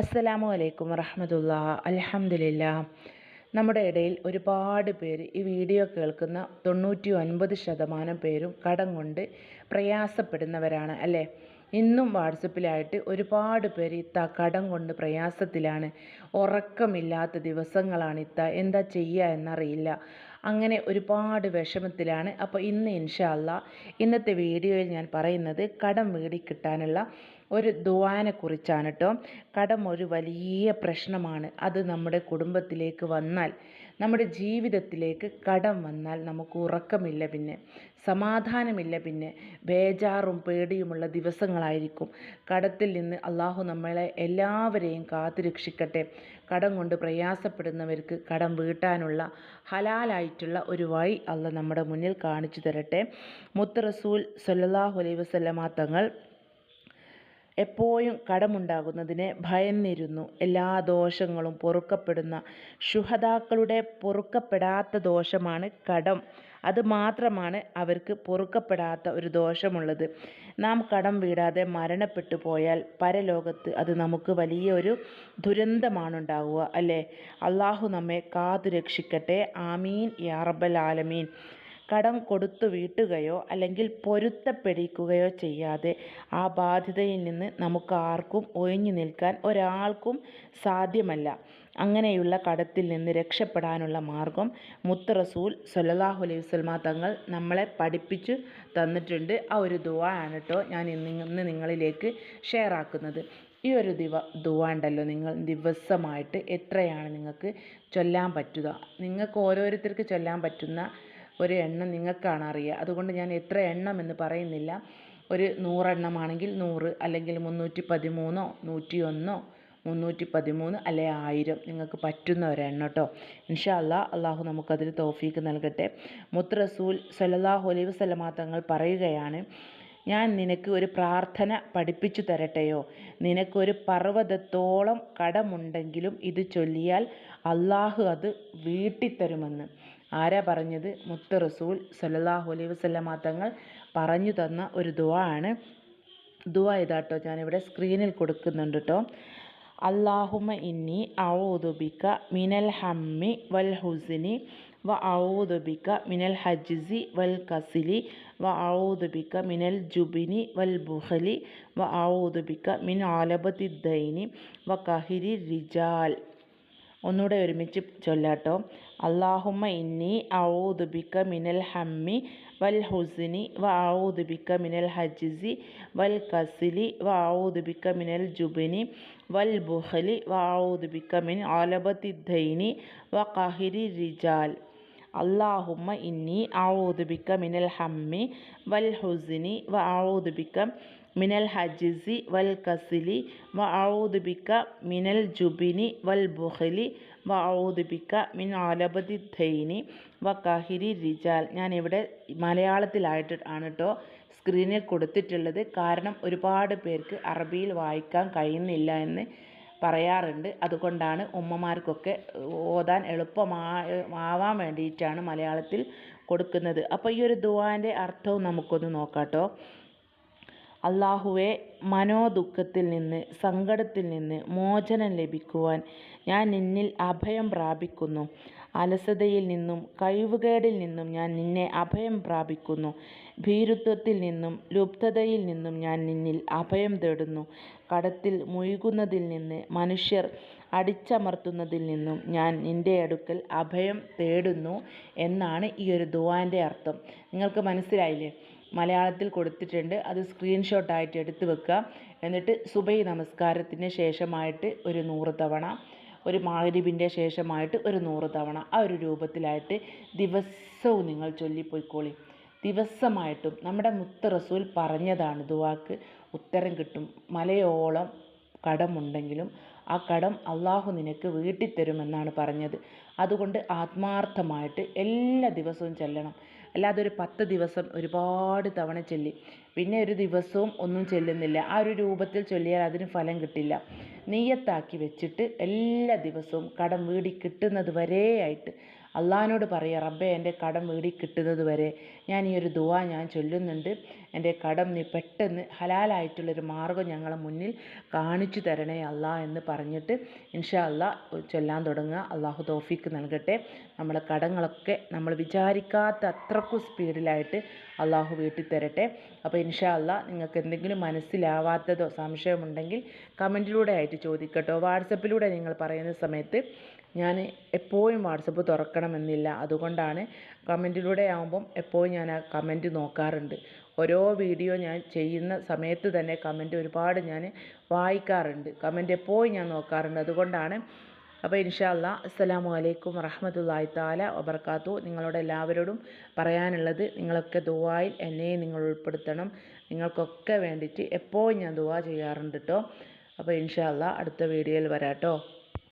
അസ്സലാമു അലൈക്കും വറഹമത്തുള്ള അലഹമില്ല നമ്മുടെ ഇടയിൽ ഒരുപാട് പേര് ഈ വീഡിയോ കേൾക്കുന്ന തൊണ്ണൂറ്റി ഒൻപത് ശതമാനം പേരും കടം കൊണ്ട് പ്രയാസപ്പെടുന്നവരാണ് അല്ലേ? ഇന്നും വാട്സപ്പിലായിട്ട് ഒരുപാട് പേര് ഇത്ത കടം കൊണ്ട് പ്രയാസത്തിലാണ്. ഉറക്കമില്ലാത്ത ദിവസങ്ങളാണ് ഇത്ത എന്താ ചെയ്യുക എന്നറിയില്ല. അങ്ങനെ ഒരുപാട് വിഷമത്തിലാണ്. അപ്പോൾ ഇന്ന് ഇൻഷാല്ല ഇന്നത്തെ വീഡിയോയിൽ ഞാൻ പറയുന്നത് കടം വീടിക്കിട്ടാനുള്ള ഒരു ദുവാനെ കുറിച്ചാണ് കേട്ടോ കടം ഒരു വലിയ പ്രശ്നമാണ്. അത് നമ്മുടെ കുടുംബത്തിലേക്ക് വന്നാൽ നമ്മുടെ ജീവിതത്തിലേക്ക് കടം വന്നാൽ നമുക്ക് ഉറക്കമില്ല പിന്നെ. സമാധാനമില്ല പിന്നെ. ബേജാറും പേടിയുമുള്ള ദിവസങ്ങളായിരിക്കും. കടത്തിൽ നിന്ന് അള്ളാഹു നമ്മളെ എല്ലാവരെയും കാത്തു രക്ഷിക്കട്ടെ കടം കൊണ്ട് പ്രയാസപ്പെടുന്നവർക്ക് കടം വീട്ടാനുള്ള ഹലാലായിട്ടുള്ള ഒരു വഴി അള്ള നമ്മുടെ മുന്നിൽ കാണിച്ചു തരട്ടെ. മുത്തറസൂൽ സല്ലാഹു അലൈ വസ്ലമാ തങ്ങൾ എപ്പോഴും കടമുണ്ടാകുന്നതിനെ ഭയന്നിരുന്നു. എല്ലാ ദോഷങ്ങളും പൊറുക്കപ്പെടുന്ന ശുഹതാക്കളുടെ പൊറുക്കപ്പെടാത്ത ദോഷമാണ് കടം. അത് മാത്രമാണ് അവർക്ക് പൊറുക്കപ്പെടാത്ത ഒരു ദോഷമുള്ളത്. നാം കടം വീടാതെ മരണപ്പെട്ടു പോയാൽ പരലോകത്ത് അത് നമുക്ക് വലിയൊരു ഒരു ദുരന്തമാണ് ഉണ്ടാവുക അല്ലേ? അള്ളാഹു നമ്മെ കാതു രക്ഷിക്കട്ടെ ആമീൻ. യാ റബ്ബൽ ആലമീൻ. കടം കൊടുത്തു വീട്ടുകയോ അല്ലെങ്കിൽ പൊരുത്തപ്പെടിക്കുകയോ ചെയ്യാതെ ആ ബാധ്യതയിൽ നിന്ന് നമുക്ക് ആർക്കും ഒഴിഞ്ഞു നിൽക്കാൻ ഒരാൾക്കും സാധ്യമല്ല. അങ്ങനെയുള്ള കടത്തിൽ നിന്ന് രക്ഷപ്പെടാനുള്ള മാർഗം മുത്ത് റസൂൽ സല്ലാഹു അലൈഹി വസ്ലമ തങ്ങൾ നമ്മളെ പഠിപ്പിച്ചു തന്നിട്ടുണ്ട്. ആ ഒരു ദുവ ആണ് കേട്ടോ ഞാൻ ഇന്ന് നിങ്ങളിലേക്ക് ഷെയർ ആക്കുന്നത്. ഈ ഒരു ദിവ ദുവാണ്ടല്ലോ നിങ്ങൾ ദിവസമായിട്ട് എത്രയാണ് നിങ്ങൾക്ക് ചൊല്ലാൻ പറ്റുക? നിങ്ങൾക്ക് ഓരോരുത്തർക്ക് ചൊല്ലാൻ പറ്റുന്ന ഒരു എണ്ണം നിങ്ങൾക്കാണ് അറിയുക. അതുകൊണ്ട് ഞാൻ എത്ര എണ്ണം എന്ന് പറയുന്നില്ല. ഒരു നൂറെണ്ണമാണെങ്കിൽ നൂറ് അല്ലെങ്കിൽ മുന്നൂറ്റി പതിമൂന്നോ നൂറ്റി ഒന്നോ മുന്നൂറ്റി പതിമൂന്ന് അല്ലെ ആയിരം. നിങ്ങൾക്ക് പറ്റുന്ന ഒരെണ്ണം കേട്ടോ. ഇൻഷാ അല്ലാ അള്ളാഹു നമുക്കതിൽ തോഫീക്ക് നൽകട്ടെ. മുത്ത് റസൂൽ സല്ലാഹു അലൈഹി വസ്ലമാ തങ്ങൾ പറയുകയാണ് ഞാൻ നിനക്ക് ഒരു പ്രാർത്ഥന പഠിപ്പിച്ചു തരട്ടെയോ? നിനക്കൊരു പർവതത്തോളം കടമുണ്ടെങ്കിലും ഇത് ചൊല്ലിയാൽ അള്ളാഹു അത് വീട്ടിത്തരുമെന്ന്. ആരാ പറഞ്ഞത്? മുത്ത റസൂൽ സല്ലാഹു അലൈഹി വസ്ലമ തങ്ങൾ പറഞ്ഞു തന്ന ഒരു ദുവാ ആണ്. ദുവാ ഇതാട്ടോ ഞാനിവിടെ സ്ക്രീനിൽ കൊടുക്കുന്നുണ്ട് കേട്ടോ അള്ളാഹുമ ഇന്നി ഔദുബിക്ക മിനൽ ഹമ്മി വൽ ഹുസിനി വ ഔദുബിക്ക മിനൽ ഹജ്സി വൽ കസിലി വ ഔദുബിക്ക മിനൽ ജുബിനി വൽ ബുഹലി വ ഔദുബിക്ക മിൻ ആലബത്തി ദൈനി വ കഹിരി റിജാൽ. ഒന്നുകൂടെ ഒരുമിച്ച് ചൊല്ലാട്ടോ. അള്ളാഹുമ്മ ഇന്നി ഔദുബിക്ക മിനൽ ഹമ്മി വൽ ഹുസിനി വ ഔദുബിക്ക മിനൽ ഹജ്സി വൽ കസിലി വ ഔദുബിക്ക മിനൽ ജുബിനി വൽ ബുഹലി വ ഔദുബിക്ക മിൻ ആലബത്തിദ്ദൈനി വ കഹിരി റിജാൽ. അള്ളാഹുമ്മ ഇന്നി ഔദുബിക്ക മിനൽ ഹമ്മി വൽ ഹുസിനി വ ഔദുബിക്ക മിനൽ ഹജിസി വൽ കസിലി വ ഔദുബിക്ക മിനൽ ജുബിനി വൽ ബുഹലി വ ഔദുബിക്ക മിൻ ആലബതി ധൈനി വ കഹിരി റിജാൽ. ഞാനിവിടെ മലയാളത്തിലായിട്ട് ആണ് കേട്ടോ സ്ക്രീനിൽ കൊടുത്തിട്ടുള്ളത്. കാരണം ഒരുപാട് പേർക്ക് അറബിയിൽ വായിക്കാൻ കഴിയുന്നില്ല എന്ന് പറയാറുണ്ട്. അതുകൊണ്ടാണ് ഉമ്മമാർക്കൊക്കെ ഓതാൻ എളുപ്പമാവാൻ വേണ്ടിയിട്ടാണ് മലയാളത്തിൽ കൊടുക്കുന്നത്. അപ്പോൾ ഈ ഒരു ദുവാന്റെ അർത്ഥവും നമുക്കൊന്ന് നോക്കാം അള്ളാഹുവെ മനോദുഃഖത്തിൽ നിന്ന് സങ്കടത്തിൽ നിന്ന് മോചനം ലഭിക്കുവാൻ ഞാൻ നിന്നിൽ അഭയം പ്രാപിക്കുന്നു. അലസതയിൽ നിന്നും കഴിവുകേടിൽ നിന്നും ഞാൻ നിന്നെ അഭയം പ്രാപിക്കുന്നു. ഭീരുത്വത്തിൽ നിന്നും ലുബ്ധതയിൽ നിന്നും ഞാൻ നിന്നിൽ അഭയം തേടുന്നു. കടത്തിൽ മുഴുകുന്നതിൽ നിന്ന് മനുഷ്യർ അടിച്ചമർത്തുന്നതിൽ നിന്നും ഞാൻ നിന്റെ അടുക്കൽ അഭയം തേടുന്നു എന്നാണ് ഈ ഒരു ദുവാന്റെ അർത്ഥം. നിങ്ങൾക്ക് മനസ്സിലായില്ലേ? മലയാളത്തിൽ കൊടുത്തിട്ടുണ്ട്. അത് സ്ക്രീൻഷോട്ടായിട്ട് എടുത്ത് വെക്കുക. എന്നിട്ട് സുബൈ നമസ്കാരത്തിന് ശേഷമായിട്ട് ഒരു നൂറ് തവണ ഒരു മാഗ്രിബിന്റെ ശേഷമായിട്ട് ഒരു നൂറ് തവണ ആ ഒരു രൂപത്തിലായിട്ട് ദിവസവും നിങ്ങൾ ചൊല്ലിപ്പോയിക്കോളി. ദിവസമായിട്ടും നമ്മുടെ മുത്ത റസൂൽ പറഞ്ഞതാണ് ദുവാക്ക് ഉത്തരം കിട്ടും. മലയോളം കടമുണ്ടെങ്കിലും ആ കടം അള്ളാഹു നിനക്ക് വീട്ടിത്തരുമെന്നാണ് പറഞ്ഞത്. അതുകൊണ്ട് ആത്മാർത്ഥമായിട്ട് എല്ലാ ദിവസവും ചെല്ലണം. അല്ലാതെ ഒരു പത്ത് ദിവസം ഒരുപാട് തവണ ചൊല്ലി. പിന്നെ ഒരു ദിവസവും ഒന്നും ചൊല്ലുന്നില്ല. ആ ഒരു രൂപത്തിൽ ചൊല്ലിയാൽ അതിന് ഫലം കിട്ടില്ല. നീയത്താക്കി വെച്ചിട്ട് എല്ലാ ദിവസവും കടം വീടി കിട്ടുന്നത് വരെയായിട്ട് അള്ളാഹിനോട് പറയുക റബ്ബെ എന്റെ കടം വീടി കിട്ടുന്നത് വരെ ഞാൻ ഈ ഒരു ദുവാ ഞാൻ ചൊല്ലുന്നുണ്ട്. എന്റെ കടം നീ പെട്ടെന്ന് ഹലാലായിട്ടുള്ളൊരു മാർഗം ഞങ്ങളെ മുന്നിൽ കാണിച്ചു തരണേ അല്ലാ എന്ന് പറഞ്ഞിട്ട് ഇൻഷാ അള്ളാ ചൊല്ലാൻ തുടങ്ങുക. അള്ളാഹു തോഫിക്ക് നൽകട്ടെ. നമ്മളെ കടങ്ങളൊക്കെ നമ്മൾ വിചാരിക്കാത്ത അത്രക്കും സ്പീഡിലായിട്ട് അള്ളാഹു വീട്ടിൽ തരട്ടെ. അപ്പോൾ ഇൻഷാ അള്ളാ നിങ്ങൾക്ക് എന്തെങ്കിലും മനസ്സിലാവാത്തതോ സംശയമുണ്ടെങ്കിൽ കമന്റിലൂടെ ആയിട്ട് ചോദിക്കട്ടോ. വാട്സപ്പിലൂടെ നിങ്ങൾ പറയുന്ന സമയത്ത് ഞാൻ എപ്പോഴും വാട്സപ്പ് തുറക്കണമെന്നില്ല. അതുകൊണ്ടാണ് കമന്റിലൂടെ ആകുമ്പം എപ്പോഴും ഞാൻ ആ കമന്റ് നോക്കാറുണ്ട്. ഓരോ വീഡിയോ ഞാൻ ചെയ്യുന്ന സമയത്ത് തന്നെ കമന്റ് ഒരുപാട് ഞാൻ വായിക്കാറുണ്ട്. കമന്റ് എപ്പോഴും ഞാൻ നോക്കാറുണ്ട്. അതുകൊണ്ടാണ് അപ്പോൾ ഇൻഷാല്ല അസ്സലാമു അലൈക്കും വറഹമത്തല്ലാഹി താല വബർക്കാത്തു. നിങ്ങളോട് എല്ലാവരോടും പറയാനുള്ളത് നിങ്ങളൊക്കെ ദുആയിൽ എന്നെയും നിങ്ങൾ ഉൾപ്പെടുത്തണം. നിങ്ങൾക്കൊക്കെ വേണ്ടിയിട്ട് എപ്പോഴും ഞാൻ ദുആ ചെയ്യാറുണ്ട് കേട്ടോ അപ്പോൾ ഇൻഷാല്ല അടുത്ത വീഡിയോയിൽ വരാം കേട്ടോ